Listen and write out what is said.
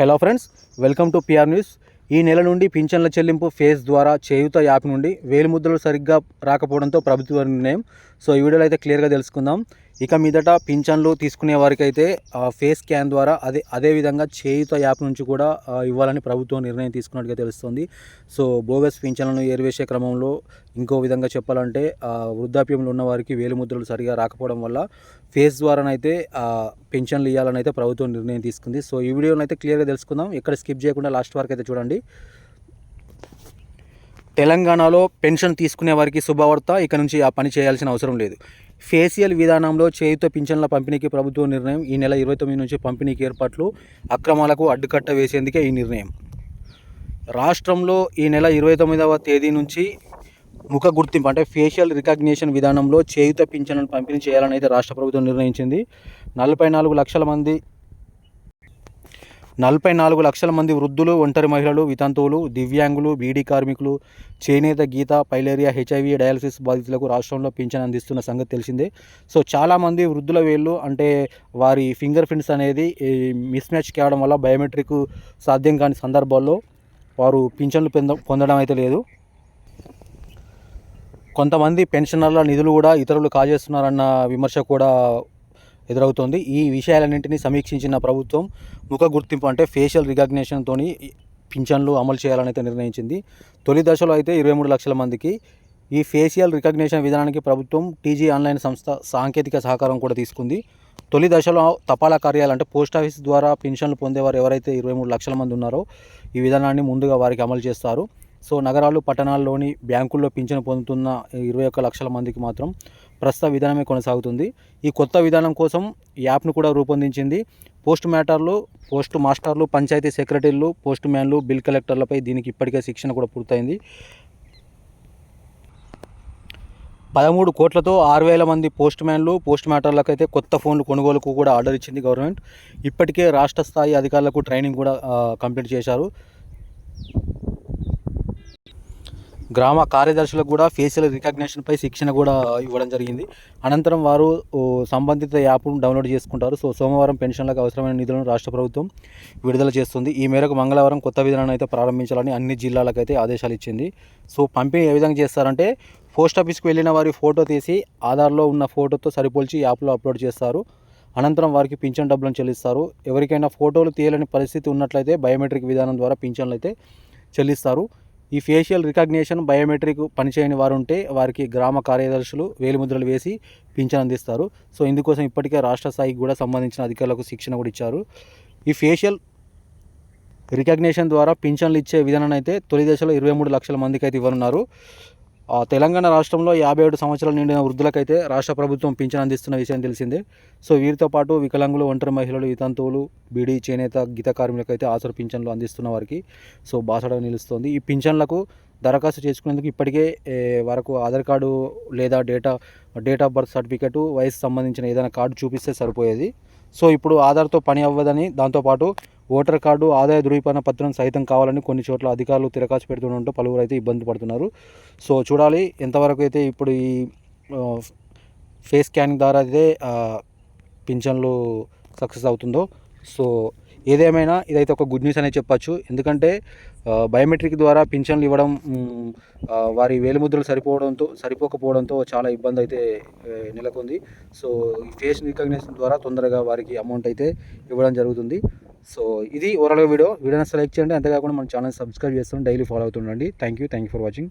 Hello friends welcome to PR news ఈ నెల నుండి పింఛన్ల చెల్లింపు ఫేజ్ ద్వారా చేయుత యాప్ నుండి వేలు ముద్రలు సరిగ్గా రాకపోవడంతో ప్రభుత్వ నిర్ణయం. సో ఈ వీడియోలో అయితే క్లియర్గా తెలుసుకుందాం. ఇక మీదట పింఛన్లు తీసుకునే వారికి అయితే ఫేస్ స్కాన్ ద్వారా అదే అదేవిధంగా చేయుత యాప్ నుంచి కూడా ఇవ్వాలని ప్రభుత్వం నిర్ణయం తీసుకున్నట్టుగా తెలుస్తుంది. సో బోగస్ పింఛన్లను ఏరివేసే క్రమంలో ఇంకో విధంగా చెప్పాలంటే వృద్ధాప్యంలో ఉన్న వారికి వేలిముద్రలు సరిగా రాకపోవడం వల్ల ఫేస్ ద్వారానైతే ఆ, పెన్షన్లు ఇవ్వాలని అయితే ప్రభుత్వం నిర్ణయం తీసుకుంది. సో ఈ వీడియోని అయితే క్లియర్గా తెలుసుకుందాం. ఎక్కడ స్కిప్ చేయకుండా లాస్ట్ వరకు అయితే చూడండి. తెలంగాణలో పెన్షన్ తీసుకునే వారికి శుభవార్త. ఇక నుంచి ఆ పని చేయాల్సిన అవసరం లేదు. ఫేషియల్ విధానంలో చేయుత పింఛన్ల పంపిణీకి ప్రభుత్వ నిర్ణయం ఈ నెల ఇరవై తొమ్మిది నుంచి పంపిణీకి ఏర్పాట్లు అక్రమాలకు అడ్డుకట్ట వేసేందుకే ఈ నిర్ణయం. రాష్ట్రంలో ఈ నెల ఇరవై తొమ్మిదవ తేదీ నుంచి ముఖ గుర్తింపు అంటే ఫేషియల్ రికగ్నిషన్ విధానంలో చేయుత పింఛన్లను పంపిణీ చేయాలని అయితే రాష్ట్ర ప్రభుత్వం నిర్ణయించింది. నలభై నాలుగు లక్షల మంది నలభై నాలుగు లక్షల మంది వృద్ధులు ఒంటరి మహిళలు వితంతువులు దివ్యాంగులు బీడీ కార్మికులు చేనేత గీత పైలేరియా హెచ్ఐవి డయాలసిస్ బాధితులకు రాష్ట్రంలో పింఛన్ అందిస్తున్న సంగతి తెలిసిందే. సో చాలామంది వృద్ధుల వేళ్ళు అంటే వారి ఫింగర్ ప్రింట్స్ అనేది మిస్ మ్యాచ్ కావడం వల్ల బయోమెట్రిక్ సాధ్యం కాని సందర్భాల్లో వారు పింఛన్లు పొంద పొందడం అయితే లేదు. కొంతమంది పెన్షనర్ల నిధులు కూడా ఇతరులు కాజేస్తున్నారన్న విమర్శ కూడా ఎదురవుతోంది. ఈ విషయాలన్నింటినీ సమీక్షించిన ప్రభుత్వం ముఖ గుర్తింపు అంటే ఫేషియల్ రికగ్నేషన్తో పింఛన్లు అమలు చేయాలని అయితే నిర్ణయించింది. తొలి దశలో అయితే ఇరవై మూడు లక్షల మందికి ఈ ఫేషియల్ రికగ్నేషన్ విధానానికి ప్రభుత్వం టీజీ ఆన్లైన్ సంస్థ సాంకేతిక సహకారం కూడా తీసుకుంది. తొలి దశలో తపాలా కార్యాలు అంటే పోస్ట్ ఆఫీస్ ద్వారా పెన్షన్లు పొందేవారు ఎవరైతే ఇరవై మూడు లక్షల మంది ఉన్నారో ఈ విధానాన్ని ముందుగా వారికి అమలు చేస్తారు. సో నగరాలు పట్టణాల్లోని బ్యాంకుల్లో పింఛను పొందుతున్న ఇరవై ఒక్క లక్షల మందికి మాత్రం ప్రస్తుత విధానమే కొనసాగుతుంది. ఈ కొత్త విధానం కోసం యాప్ను కూడా రూపొందించింది పోస్ట్ మ్యాటర్లు పోస్ట్ మాస్టర్లు పంచాయతీ సెక్రటరీలు పోస్ట్ మ్యాన్లు బిల్ కలెక్టర్లపై దీనికి ఇప్పటికే శిక్షణ కూడా పూర్తయింది. పదమూడు కోట్లతో ఆరు వేల మంది పోస్ట్ మ్యాన్లు పోస్ట్ మ్యాటర్లకు అయితే కొత్త ఫోన్లు కొనుగోలుకు కూడా ఆర్డర్ ఇచ్చింది గవర్నమెంట్. ఇప్పటికే రాష్ట్ర స్థాయి అధికారులకు ట్రైనింగ్ కూడా కంప్లీట్ చేశారు. గ్రామ కార్యదర్శులకు కూడా ఫేషియల్ రికగ్నేషన్పై శిక్షణ కూడా ఇవ్వడం జరిగింది. అనంతరం వారు సంబంధిత యాప్ను డౌన్లోడ్ చేసుకుంటారు. సో సోమవారం పెన్షన్లకు అవసరమైన నిధులను రాష్ట్ర ప్రభుత్వం విడుదల చేస్తుంది. ఈ మేరకు మంగళవారం కొత్త విధానాన్ని అయితే ప్రారంభించాలని అన్ని జిల్లాలకైతే ఆదేశాలు ఇచ్చింది. సో పంపిణీ ఏ విధంగా చేస్తారంటే పోస్ట్ ఆఫీస్కి వెళ్ళిన వారి ఫోటో తీసి ఆధార్లో ఉన్న ఫోటోతో సరిపోల్చి యాప్లో అప్లోడ్ చేస్తారు. అనంతరం వారికి పింఛన్ డబ్బులను చెల్లిస్తారు. ఎవరికైనా ఫోటోలు తీయలేని పరిస్థితి ఉన్నట్లయితే బయోమెట్రిక్ విధానం ద్వారా పింఛన్లు అయితే చెల్లిస్తారు. ఈ ఫేషియల్ రికగ్నేషన్ బయోమెట్రిక్ పనిచేయని వారు ఉంటే వారికి గ్రామ కార్యదర్శులు వేలిముద్రలు వేసి పింఛన్ అందిస్తారు సో ఇందుకోసం ఇప్పటికే రాష్ట్ర స్థాయికి కూడా సంబంధించిన అధికారులకు శిక్షణ కూడా ఇచ్చారు. ఈ ఫేషియల్ రికగ్నేషన్ ద్వారా పింఛన్లు ఇచ్చే విధానాన్ని అయితే తొలి దశలో ఇరవై మూడు లక్షల మందికి అయితే ఇవ్వనున్నారు. తెలంగాణ రాష్ట్రంలో యాభై ఏడు సంవత్సరాలు నిండిన వృద్ధులకైతే రాష్ట్ర ప్రభుత్వం పింఛన్ అందిస్తున్న విషయం తెలిసిందే. సో వీరితో పాటు వికలాంగులు ఒంటరి మహిళలు వితంతువులు బీడీ చేనేత గీత కార్మికులకైతే అయితే ఆసర పింఛన్లు అందిస్తున్న వారికి సో బాసడ నిలుస్తోంది. ఈ పింఛన్లకు దరఖాస్తు చేసుకునేందుకు ఇప్పటికే వరకు ఆధార్ కార్డు లేదా data date of birth certificate వయసు సంబంధించిన ఏదైనా కార్డు చూపిస్తే సరిపోయేది. సో ఇప్పుడు ఆధార్తో పని అవ్వదని దాంతోపాటు ఓటర్ కార్డు ఆదాయ ధృవీకరణ పత్రం సైతం కావాలని కొన్ని చోట్ల అధికారులు తిరకాసు పెడుతుండటంతో పలువురు అయితే ఇబ్బంది పడుతున్నారు. సో చూడాలి ఎంతవరకు అయితే ఇప్పుడు ఈ ఫేస్ స్కానింగ్ ద్వారా అయితే పింఛన్లు సక్సెస్ అవుతుందో. సో ఏదేమైనా ఇదైతే ఒక గుడ్ న్యూస్ అనే చెప్పచ్చు. ఎందుకంటే బయోమెట్రిక్ ద్వారా పింఛన్లు ఇవ్వడం వారి వేలిముద్రలు సరిపోవడంతో సరిపోకపోవడంతో చాలా ఇబ్బంది అయితే నెలకొంది. సో ఈ ఫేస్ రికగ్నిషన్ ద్వారా తొందరగా వారికి అమౌంట్ అయితే ఇవ్వడం జరుగుతుంది. సో ఇది ఓవరాల్గా వీడియో. వీడియోని సెలెక్ట్ చేయండి. అంతేకాకుండా మన ఛానల్ సబ్స్క్రైబ్ చేస్తాం daily follow అవుతుండండి. Thank you. Thank you for watching.